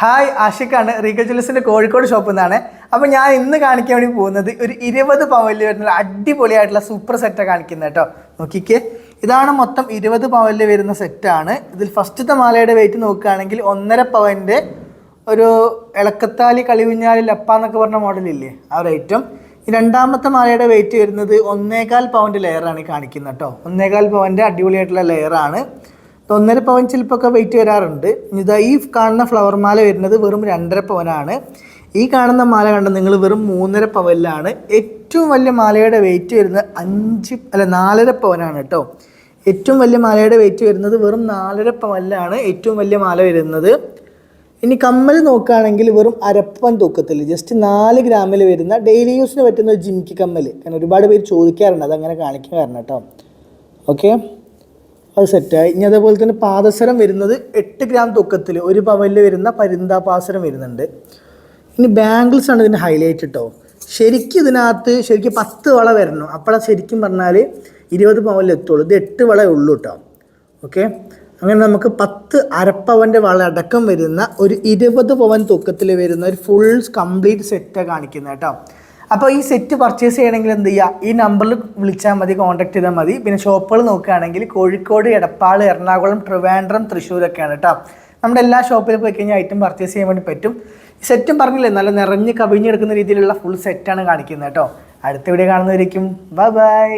Hi ആഷിഖാണ്. ജ്വല്ലേഴ്സിന്റെ Kozhikode ഷോപ്പിൽ നിന്നാണ്. അപ്പോൾ ഞാൻ ഇന്ന് കാണിക്കാൻ വേണ്ടി പോകുന്നത് ഒരു ഇരുപത് പവനിൽ വരുന്ന അടിപൊളിയായിട്ടുള്ള സൂപ്പർ സെറ്റാണ് കാണിക്കുന്നത് കേട്ടോ. നോക്കിക്കേ. ഇതാണ് മൊത്തം ഇരുപത് പവനിൽ വരുന്ന സെറ്റാണ് ഇതിൽ ഫസ്റ്റത്തെ മാലയുടെ വെയിറ്റ് നോക്കുകയാണെങ്കിൽ ഒന്നര പവന്റെ ഒരു ഇളക്കത്താലി കളിവിഞ്ഞാലി ലപ്പ എന്നൊക്കെ പറഞ്ഞ മോഡലില്ലേ ആ ഒരു ഐറ്റം രണ്ടാമത്തെ മാലയുടെ വെയിറ്റ് വരുന്നത് ഒന്നേകാൽ പവന്റെ ലെയറാണ് ഈ കാണിക്കുന്നത് കേട്ടോ. ഒന്നേകാൽ പവന്റെ അടിപൊളിയായിട്ടുള്ള ലെയറാണ് ഒന്നര പവൻ ചിലപ്പൊക്കെ വെയിറ്റ് വരാറുണ്ട്. ഇതാ ഈ കാണുന്ന ഫ്ലവർ മാല വരുന്നത് വെറും രണ്ടര പവനാണ്. ഈ കാണുന്ന മാല കണ്ട നിങ്ങൾ വെറും മൂന്നര പവനിലാണ്. ഏറ്റവും വലിയ മാലയുടെ വെയിറ്റ് വരുന്നത് അഞ്ച് അല്ല നാലര പവനാണ് കേട്ടോ. ഏറ്റവും വലിയ മാലയുടെ വെയിറ്റ് വരുന്നത് വെറും നാലര പവനിലാണ് ഏറ്റവും വലിയ മാല വരുന്നത്. ഇനി കമ്മൽ നോക്കുകയാണെങ്കിൽ വെറും അരപ്പൻ തൂക്കത്തിൽ. ജസ്റ്റ് നാല് ഗ്രാമിൽ വരുന്ന ഡെയിലി യൂസിന് പറ്റുന്ന ഒരു ജിമിക്ക് കമ്മൽ. കാരണം ഒരുപാട് പേര് ചോദിക്കാറുണ്ട് അതങ്ങനെ കാണിക്കാൻ കാരണം കേട്ടോ. ഓക്കെ അത് സെറ്റായി. ഇനി അതേപോലെ തന്നെ പാദസരം വരുന്നത് എട്ട് ഗ്രാം തൂക്കത്തിൽ ഒരു പവനിൽ വരുന്ന പരിന്താ പാസരം വരുന്നുണ്ട്. ഇനി ബാംഗിൾസ് ആണ് ഇതിന്റെ ഹൈലൈറ്റ് കേട്ടോ ശരിക്കും ഇതിനകത്ത് ശരിക്കും പത്ത് വള വരണം. അപ്പോഴാണ് ശരിക്കും പറഞ്ഞാൽ ഇരുപത് പവനിൽ എത്തുള്ളൂ. ഇത് എട്ട് വള ഉള്ളൂ കേട്ടോ ഓക്കെ അങ്ങനെ നമുക്ക് പത്ത് അരപ്പവന്റെ വള അടക്കം വരുന്ന ഒരു ഇരുപത് പവൻ തൂക്കത്തിൽ വരുന്ന ഒരു ഫുൾ കംപ്ലീറ്റ് സെറ്റാണ് കാണിക്കുന്നത് കേട്ടോ അപ്പോൾ ഈ സെറ്റ് പർച്ചേസ് ചെയ്യണമെങ്കിൽ എന്ത് ചെയ്യുക ഈ നമ്പറിൽ വിളിച്ചാൽ മതി കോൺടാക്ട് ചെയ്താൽ മതി. പിന്നെ ഷോപ്പുകൾ നോക്കുകയാണെങ്കിൽ കോഴിക്കോട് എടപ്പാൾ എറണാകുളം ട്രിവാൻഡ്രം തൃശ്ശൂരൊക്കെയാണ് കേട്ടോ. നമ്മുടെ എല്ലാ ഷോപ്പിലും പോയി കഴിഞ്ഞാൽ ഐറ്റം പർച്ചേസ് ചെയ്യാൻ വേണ്ടി പറ്റും. സെറ്റും പറഞ്ഞില്ലേ നല്ല നിറഞ്ഞ് കവിഞ്ഞെടുക്കുന്ന രീതിയിലുള്ള ഫുൾ സെറ്റാണ് കാണിക്കുന്നത് കേട്ടോ. അടുത്ത വീഡിയോ കാണുന്നതായിരിക്കും ബൈ ബൈ